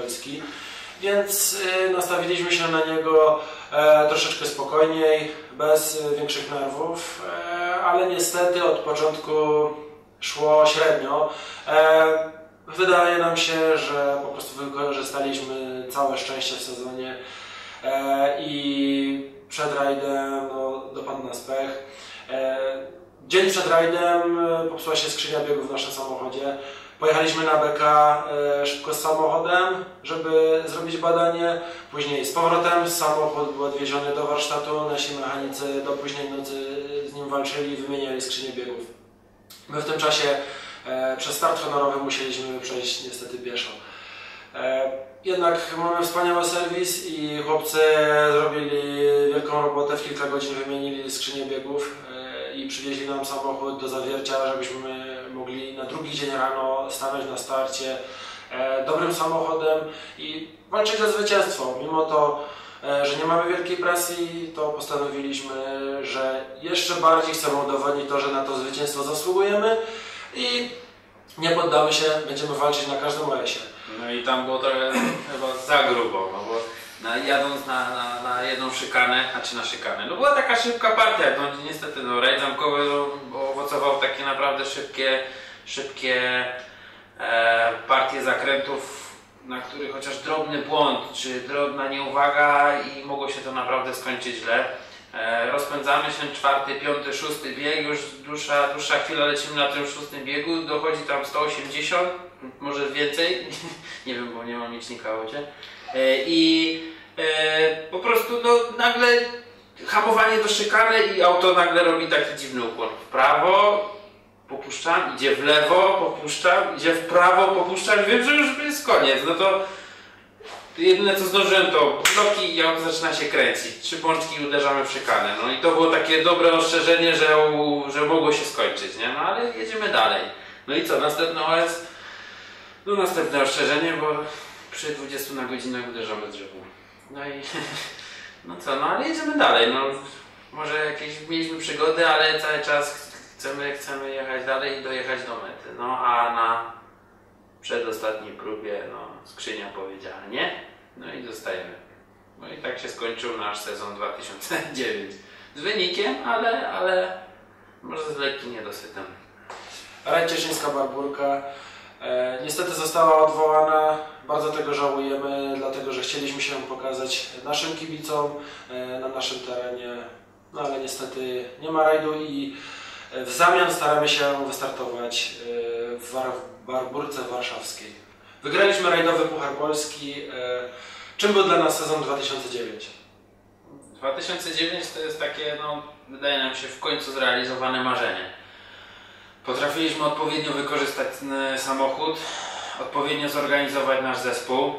Polski, więc e, nastawiliśmy się na niego e, troszeczkę spokojniej, bez e, większych nerwów, e, ale niestety od początku szło średnio. Wydaje nam się, że po prostu wykorzystaliśmy całe szczęście w sezonie i przed rajdem no, dopadł nas pech. E, dzień przed rajdem popsuła się skrzynia biegów w naszym samochodzie. Pojechaliśmy na BK e, szybko z samochodem, żeby zrobić badanie. Później z powrotem samochód był odwieziony do warsztatu. Nasi mechanicy do późnej nocy z nim walczyli, wymieniali skrzynię biegów. My w tym czasie e, przez start honorowy musieliśmy przejść niestety pieszo. E, jednak mamy wspaniały serwis i chłopcy zrobili wielką robotę, w kilka godzin wymienili skrzynię biegów i przywieźli nam samochód do zawiercia, żebyśmy mogli na drugi dzień rano stanąć na starcie e, dobrym samochodem i walczyć o zwycięstwo. Mimo to, e, że nie mamy wielkiej presji, to postanowiliśmy, że jeszcze bardziej chcemy udowodnić to, że na to zwycięstwo zasługujemy i nie poddamy się, będziemy walczyć na każdym OS-ie. No i tam było trochę chyba za grubo, no bo na, jadąc na, na, na jedną szykanę, znaczy na szykanę, no była taka szybka partia, no niestety no rajd zamkowy no, owocował takie naprawdę szybkie, szybkie e, partie zakrętów, na których chociaż drobny błąd, czy drobna nieuwaga i mogło się to naprawdę skończyć źle. E, rozpędzamy się czwarty, piąty, szósty bieg, już dłuższa, dłuższa chwila lecimy na tym szóstym biegu, dochodzi tam 180, może więcej, nie wiem, bo nie mam licznika w. E, I e, po prostu no, nagle hamowanie do szykany i auto nagle robi taki dziwny ukłon. W prawo popuszczam, idzie w lewo, popuszczam, idzie w prawo, popuszczam, wiem, że już jest koniec. No to jedyne co zdążyłem to bloki i auto zaczyna się kręcić. Trzy bączki i uderzamy w szykanę. No i to było takie dobre ostrzeżenie, że, że mogło się skończyć, nie? No ale jedziemy dalej. No i co, następny OS? No następne ostrzeżenie, bo przy 20 na godzinę uderzamy drzewo. No i no co, no ale jedziemy dalej. No, może jakieś mieliśmy przygody, ale cały czas chcemy, chcemy jechać dalej i dojechać do mety. No a na przedostatniej próbie no, skrzynia powiedziała nie, no i zostajemy. No i tak się skończył nasz sezon 2009. Z wynikiem, ale, ale może z lekkim niedosytem. Rajd Cieszyńska Barburka niestety została odwołana. Bardzo tego żałujemy, dlatego że chcieliśmy się pokazać naszym kibicom e, na naszym terenie. No ale niestety nie ma rajdu i e, w zamian staramy się wystartować e, w Barburce Warszawskiej. Wygraliśmy rajdowy Puchar Polski. E, czym był dla nas sezon 2009? 2009 to jest takie, no, wydaje nam się w końcu zrealizowane marzenie. Potrafiliśmy odpowiednio wykorzystać e, samochód, odpowiednio zorganizować nasz zespół.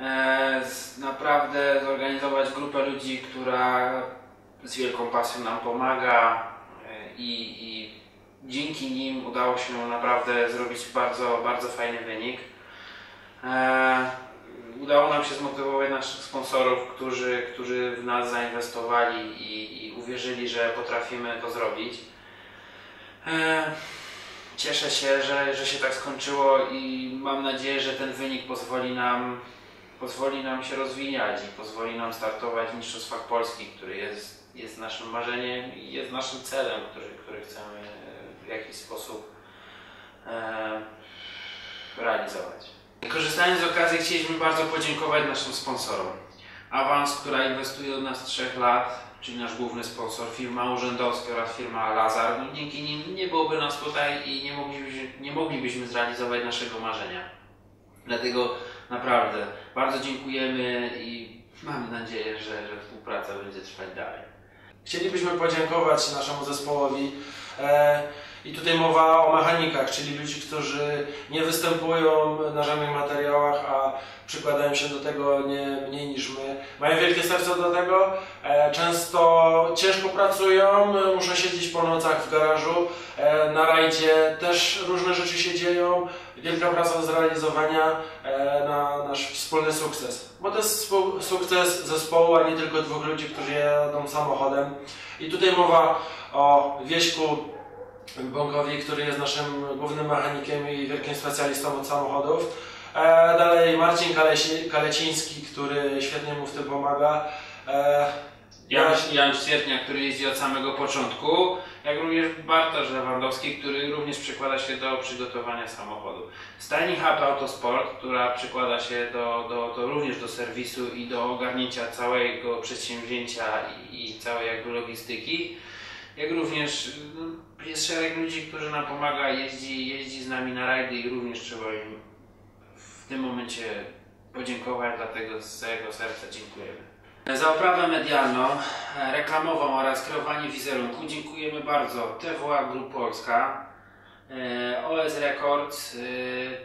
E, naprawdę zorganizować grupę ludzi, która z wielką pasją nam pomaga e, i, i dzięki nim udało się naprawdę zrobić bardzo, bardzo fajny wynik. Udało nam się zmotywować naszych sponsorów, którzy, którzy w nas zainwestowali i, i uwierzyli, że potrafimy to zrobić. E, Cieszę się, że, że się tak skończyło i mam nadzieję, że ten wynik pozwoli nam, pozwoli nam się rozwijać i pozwoli nam startować w Mistrzostwach Polski, który jest, jest naszym marzeniem i jest naszym celem, który, który chcemy w jakiś sposób e, realizować. Korzystając z okazji chcieliśmy bardzo podziękować naszym sponsorom. Awans, która inwestuje od nas 3 lat, czyli nasz główny sponsor, firma urzędowska oraz firma Lazar. No, dzięki nim nie byłoby nas tutaj i nie moglibyśmy, nie moglibyśmy zrealizować naszego marzenia. Dlatego naprawdę bardzo dziękujemy i mamy nadzieję, że, że współpraca będzie trwać dalej. Chcielibyśmy podziękować naszemu zespołowi. E, I tutaj mowa o mechanikach, czyli ludzi, którzy nie występują na żadnych materiałach, a przykładają się do tego nie mniej niż my. Mają wielkie serce do tego, e, często ciężko pracują, muszą siedzieć po nocach w garażu. E, Na rajdzie też różne rzeczy się dzieją. Wielka praca do zrealizowania e, na nasz wspólny sukces. Bo to jest sukces zespołu, a nie tylko dwóch ludzi, którzy jadą samochodem. I tutaj mowa o Wieśku Bąkowi, który jest naszym głównym mechanikiem i wielkim specjalistą od samochodów. E, dalej Marcin Kalesi, Kaleciński, który świetnie mu w tym pomaga. E, Jan, Jan Ćwiertnia, który jeździ od samego początku, jak również Bartosz Lewandowski, który również przykłada się do przygotowania samochodu. Stajni Hub Autosport, która przykłada się do, do, do również do serwisu i do ogarnięcia całego przedsięwzięcia i, i całej jakby logistyki. Jak również no, jest szereg ludzi, którzy nam pomaga, jeździ, jeździ z nami na rajdy i również trzeba im w tym momencie podziękować, dlatego z całego serca dziękujemy. Za oprawę medialną, reklamową oraz kreowanie wizerunku dziękujemy bardzo TWA Group Polska, e, OS Records, e,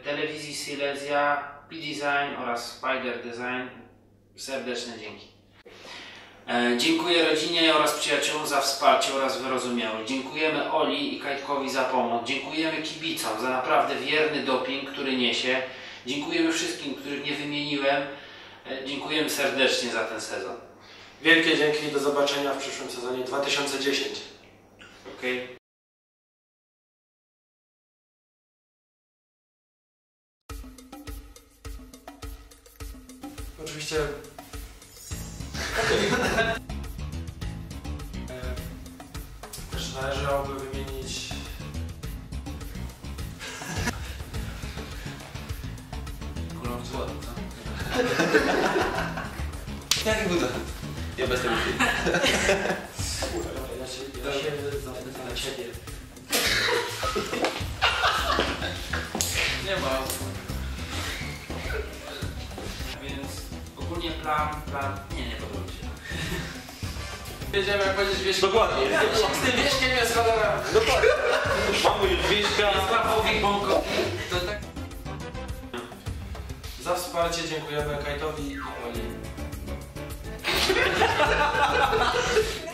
Telewizji Silesia, P-Design oraz Spider Design. Serdeczne dzięki. E, Dziękuję rodzinie oraz przyjaciołom za wsparcie oraz wyrozumiałość. Dziękujemy Oli i Kajtkowi za pomoc. Dziękujemy kibicom za naprawdę wierny doping, który niesie. Dziękujemy wszystkim, których nie wymieniłem. E, Dziękujemy serdecznie za ten sezon. wielkie dzięki i do zobaczenia w przyszłym sezonie 2010. Okej? Oczywiście. Też należałoby wymienić. Kulą złoty, co? Jaki to? Ja bez tego. Ja się, ja się na ciebie. ogólnie plan, plan... Nie, nie podoba mi się. Jedziemy jak powiedzieć wieś. Dokładnie. Z tym wieśkiem jest cholera. Dokładnie. Mamy Jóźwiśka. Sławowi To tak. Za wsparcie dziękujemy Kajtowi i Oli.